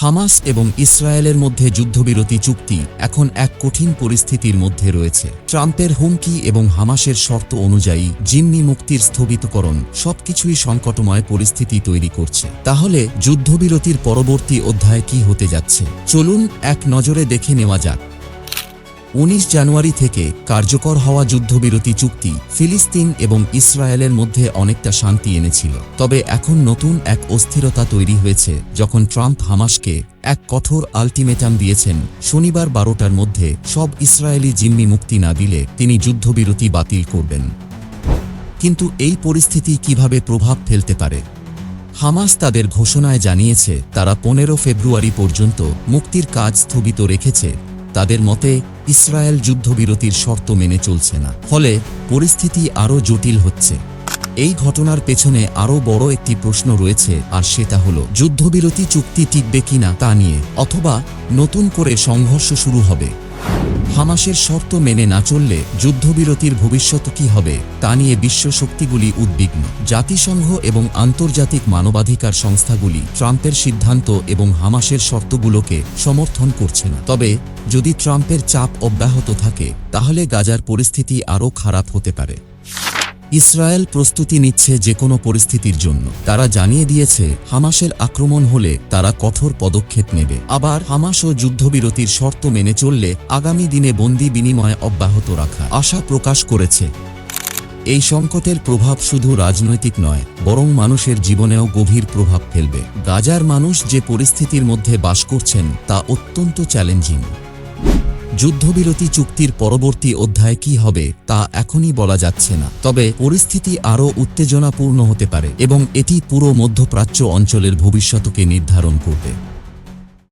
Hamas এবং ইসরায়েলের মধ্যে যুদ্ধবিরতি চুক্তি এখন এক কঠিন পরিস্থিতির মধ্যে রয়েছে। ট্রাম্পের হুমকি এবং হামাসের শর্ত অনুযায়ী জিম্মি মুক্তির স্থগিতকরণ সবকিছুই সংকটময় পরিস্থিতি তৈরি করছে। তাহলে যুদ্ধবিরতির পরবর্তী অধ্যায় কি হতে যাচ্ছে? চলুন এক নজরে দেখে নেওয়া যাক। উনিশ জানুয়ারি থেকে কার্যকর হওয়া যুদ্ধবিরতি চুক্তি ফিলিস্তিন এবং ইসরায়েলের মধ্যে অনেকটা শান্তি এনেছিল। তবে এখন নতুন এক অস্থিরতা তৈরি হয়েছে যখন ট্রাম্প হামাসকে এক কঠোর আলটিমেটাম দিয়েছেন, শনিবার বারোটার মধ্যে সব ইসরায়েলি জিম্মি মুক্তি না দিলে তিনি যুদ্ধবিরতি বাতিল করবেন। কিন্তু এই পরিস্থিতি কীভাবে প্রভাব ফেলতে পারে? হামাস তাদের ঘোষণায় জানিয়েছে, তারা পনেরো ফেব্রুয়ারি পর্যন্ত মুক্তির কাজ স্থগিত রেখেছে। তাদের মতে, ইসরায়েল যুদ্ধবিরতির শর্ত মেনে চলছে না। ফলে পরিস্থিতি আরও জটিল হচ্ছে। এই ঘটনার পেছনে আরও বড় একটি প্রশ্ন রয়েছে, আর সেটা হল, যুদ্ধবিরতি চুক্তি টিকবে কিনা তা নিয়ে, অথবা নতুন করে সংঘর্ষ শুরু হবে। হামাসের শর্ত মেনে না চললে যুদ্ধবিরতির ভবিষ্যৎ কি হবে, তা নিয়ে বিশ্ব শক্তিগুলি উদ্বিগ্ন। জাতিসংঘ এবং আন্তর্জাতিক মানবাধিকার সংস্থাগুলি ট্রাম্পের সিদ্ধান্ত এবং হামাসের শর্তগুলোকে সমর্থন করছে না। তবে, যদি ট্রাম্পের চাপ অব্যাহত থাকে, তাহলে গাজার পরিস্থিতি আরও খারাপ হতে পারে। ইসরায়েল প্রস্তুতি নিচ্ছে যে কোনো পরিস্থিতির জন্য। তারা জানিয়ে দিয়েছে, হামাসের আক্রমণ হলে তারা কঠোর পদক্ষেপ নেবে। আবার হামাস ও যুদ্ধবিরতির শর্ত মেনে চললে আগামী দিনে বন্দি বিনিময় অব্যাহত রাখা। আশা প্রকাশ করেছে। এই সংকটের প্রভাব শুধু রাজনৈতিক নয়, বরং মানুষের জীবনেও গভীর প্রভাব ফেলবে। গাজার মানুষ যে পরিস্থিতির মধ্যে বাস করছেন তা অত্যন্ত চ্যালেঞ্জিং। যুদ্ধবিরতি চুক্তির পরবর্তী অধ্যায় কি হবে তা এখনই বলা যাচ্ছে না। তবে পরিস্থিতি আরও উত্তেজনাপূর্ণ হতে পারে এবং এটি পুরো মধ্যপ্রাচ্য অঞ্চলের ভবিষ্যতকে নির্ধারণ করবে।